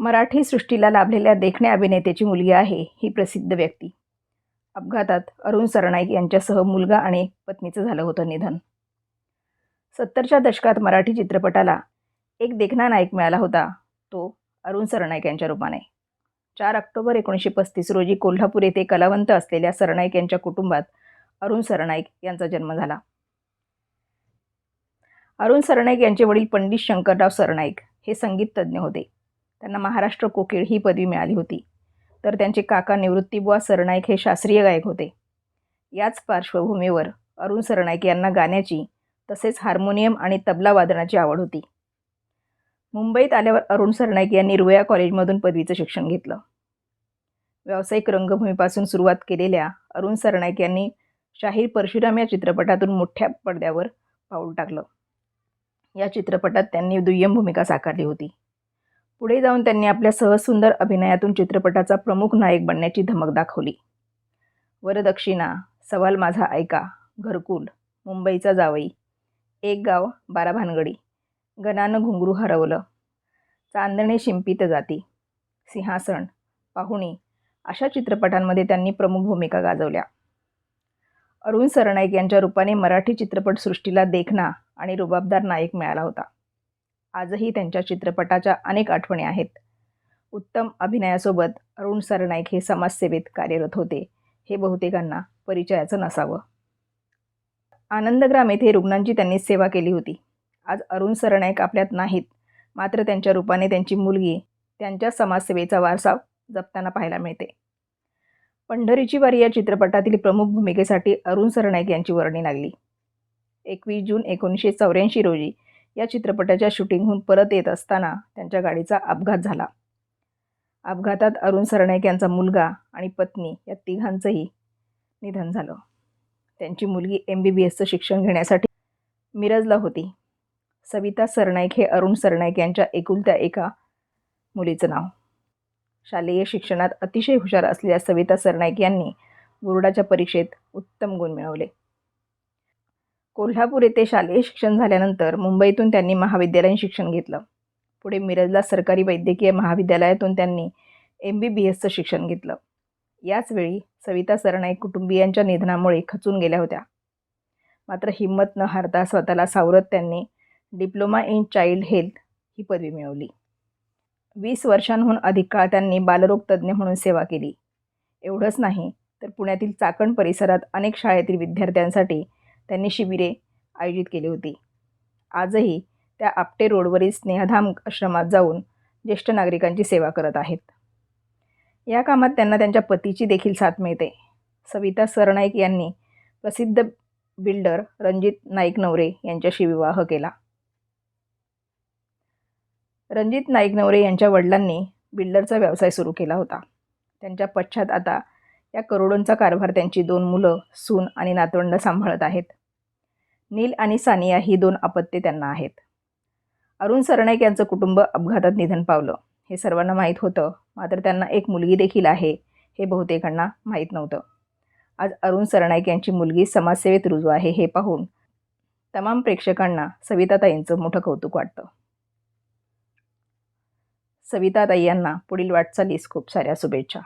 मराठी सृष्टीला लाभलेल्या देखण्या अभिनेत्याची मुलगी आहे ही प्रसिद्ध व्यक्ती. अपघातात अरुण सरनाईक यांच्यासह मुलगा आणि पत्नीचं झालं होतं निधन. सत्तरच्या दशकात मराठी चित्रपटाला एक देखणा नायक मिळाला होता तो अरुण सरनाईक यांच्या रूपाने. चार ऑक्टोबर एकोणीसशे पस्तीस रोजी कोल्हापूर येथे कलावंत असलेल्या सरनाईक यांच्या कुटुंबात अरुण सरनाईक यांचा जन्म झाला. अरुण सरनाईक यांचे वडील पंडित शंकरराव सरनाईक हे संगीत तज्ज्ञ होते. त्यांना महाराष्ट्र कोकिळ ही पदवी मिळाली होती. तर त्यांचे काका निवृत्तीबुवा सरनाईक हे शास्त्रीय गायक होते. याच पार्श्वभूमीवर अरुण सरनाईक यांना गाण्याची तसेच हार्मोनियम आणि तबला वादनाची आवड होती. मुंबईत आल्यावर अरुण सरनाईक यांनी रुया कॉलेजमधून पदवीचं शिक्षण घेतलं. व्यावसायिक रंगभूमीपासून सुरुवात केलेल्या अरुण सरनाईक यांनी शाहीर परशुराम या चित्रपटातून मोठ्या पडद्यावर पाऊल टाकलं. या चित्रपटात त्यांनी दुय्यम भूमिका साकारली होती. पुढे जाऊन त्यांनी आपल्या सहसुंदर अभिनयातून चित्रपटाचा प्रमुख नायक बनण्याची धमक दाखवली. वरदक्षिणा सवाल माझा ऐका घरकुल मुंबईचा जावई एक गाव बारा भानगडी गणानं घुंगरू हरवलं चांदणे शिंपित जाती सिंहासन पाहुणी अशा चित्रपटांमध्ये त्यांनी प्रमुख भूमिका गाजवल्या. अरुण सरनाईक यांच्या रूपाने मराठी चित्रपटसृष्टीला देखणा आणि रुबाबदार नायक मिळाला होता. आजही त्यांच्या चित्रपटाच्या अनेक आठवणी आहेत. उत्तम अभिनयासोबत अरुण सरनाईक हे समाजसेवेत कार्यरत होते. हे बहुतेकांना परिचयाचं नसावं. आनंदग्राम येथे रुग्णांची त्यांनी सेवा केली होती. आज अरुण सरनाईक आपल्यात नाहीत. मात्र त्यांच्या रूपाने त्यांची मुलगी त्यांच्या समाजसेवेचा वारसा जपताना पाहायला मिळते. पंढरीची वारी या चित्रपटातील प्रमुख भूमिकेसाठी अरुण सरनाईक यांची वर्णी लागली. एकवीस जून एकोणीसशे चौऱ्याऐंशी रोजी या चित्रपटाच्या शूटिंगहून परत येत असताना त्यांच्या गाडीचा अपघात झाला. अपघातात अरुण सरनाईक यांचा मुलगा आणि पत्नी या तिघांचंही निधन झालं. त्यांची मुलगी एम बी बी एसचं शिक्षण घेण्यासाठी मिरजला होती. सविता सरनाईक हे अरुण सरनाईक यांच्या एकुलत्या एका मुलीचं नाव. शालेय शिक्षणात अतिशय हुशार असलेल्या सविता सरनाईक यांनी बोर्डाच्या परीक्षेत उत्तम गुण मिळवले. कोल्हापूर येथे शालेय शिक्षण झाल्यानंतर मुंबईतून त्यांनी महाविद्यालयीन शिक्षण घेतलं. पुढे मिरजला सरकारी वैद्यकीय महाविद्यालयातून त्यांनी एम बी बी एसचं शिक्षण घेतलं. याचवेळी सविता सरनाईक कुटुंबियांच्या निधनामुळे खचून गेल्या होत्या. मात्र हिंमत न हारता स्वतःला सावरत त्यांनी डिप्लोमा इन चाइल्ड हेल्थ ही पदवी मिळवली. वीस वर्षांहून अधिक काळ त्यांनी बालरोग तज्ज्ञ म्हणून सेवा केली. एवढंच नाही तर पुण्यातील चाकण परिसरात अनेक शाळेतील विद्यार्थ्यांसाठी त्यांनी शिबिरे आयोजित केली होती. आजही त्या आपटे रोडवरील स्नेहधाम आश्रमात जाऊन ज्येष्ठ नागरिकांची सेवा करत आहेत. या कामात त्यांना त्यांच्या पतीची देखील साथ मिळते. सविता सरनाईक यांनी प्रसिद्ध बिल्डर रणजित नाईक नवरे यांच्याशी विवाह केला. रणजित नाईक नवरे यांच्या वडिलांनी बिल्डरचा व्यवसाय सुरू केला होता. त्यांच्या पश्चात आता या करोडोंचा कारभार त्यांची दोन मुलं सून आणि नातवंड सांभाळत आहेत. नील आणि सानिया ही दोन अपत्ये त्यांना आहेत. अरुण सरनाईक यांचं कुटुंब अपघातात निधन पावलं. हे सर्वांना माहीत होतं मात्र त्यांना एक मुलगी देखील आहे हे बहुतेकांना माहीत नव्हतं. आज अरुण सरनाईक यांची मुलगी समाजसेवेत रुजू आहे हे पाहून तमाम प्रेक्षकांना सविताताईंचं मोठं कौतुक वाटतं. सविताताई यांना पुढील वाटचालीस खूप साऱ्या शुभेच्छा.